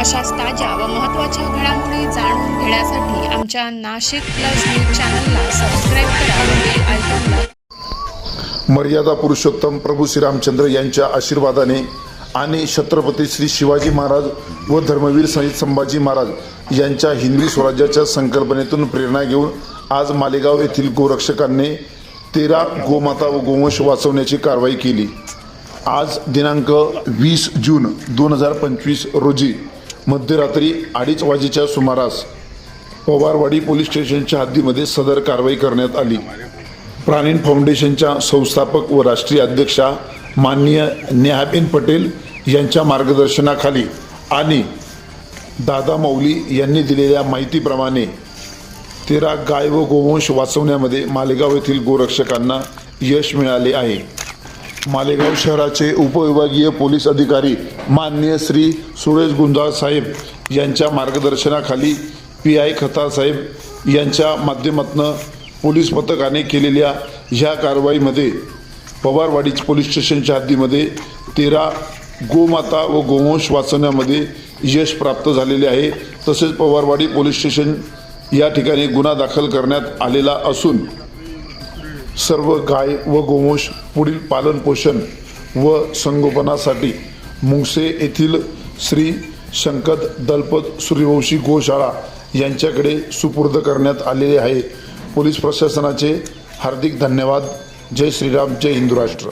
अशाच ताज्या व महत्त्वाच्या घडामोडी जाणून घेण्यासाठी आमच्या नाशिक प्लस न्यूज चॅनलला सबस्क्राईब करा आयकॉनला मर्यादा पुरुषोत्तम प्रभू श्रीरामचंद्र यांच्या आशीर्वादाने आणि छत्रपती श्री शिवाजी महाराज व धर्मवीर सहित संभाजी महाराज यांच्या हिंदवी स्वराज्याच्या संकल्पनेतून प्रेरणा घेऊन आज मालेगाव येथील गोरक्षकांनी तेरा गोमाता व गोवंश वाचवण्याची कारवाई केली. आज दिनांक वीस जून दोन हजार पंचवीस रोजी मध्यरात्री अडीच वाजेच्या सुमारास पवारवाडी पोलीस स्टेशनच्या हद्दीमध्ये सदर कारवाई करण्यात आली. प्राणीन फाउंडेशनच्या संस्थापक व राष्ट्रीय अध्यक्षा माननीय नेहाबेन पटेल यांच्या मार्गदर्शनाखाली आणि दादा मौली यांनी दिलेल्या माहितीप्रमाणे तेरा गाय व गोवंश वाचवण्यामध्ये मालेगाव येथील गोरक्षकांना यश मिळाले आहे. मालेगाव शहराचे उपविभागीय पोलीस अधिकारी माननीय श्री सुरेश गुंजाळ साहेब यांच्या मार्गदर्शनाखाली पी आय खतार साहेब यांच्या माध्यमातून पोलीस पथकाने केलेल्या ह्या कारवाईमध्ये पवारवाडी पोलीस स्टेशनच्या हद्दीमध्ये तेरा गोमाता व गोवंश वाचवण्यामध्ये यश प्राप्त झालेले आहे. तसेच पवारवाडी पोलीस स्टेशन या ठिकाणी गुन्हा दाखल करण्यात आलेला असून सर्व गाय व गोवंश पुढील पालनपोषण व संगोपनासाठी मुंगसे येथील श्री शंकत दलपत सूर्यवंशी गोशाळा यांच्याकडे सुपूर्द करण्यात आलेले आहे. पोलीस प्रशासनाचे हार्दिक धन्यवाद. जय श्रीराम जय हिंदू राष्ट्र.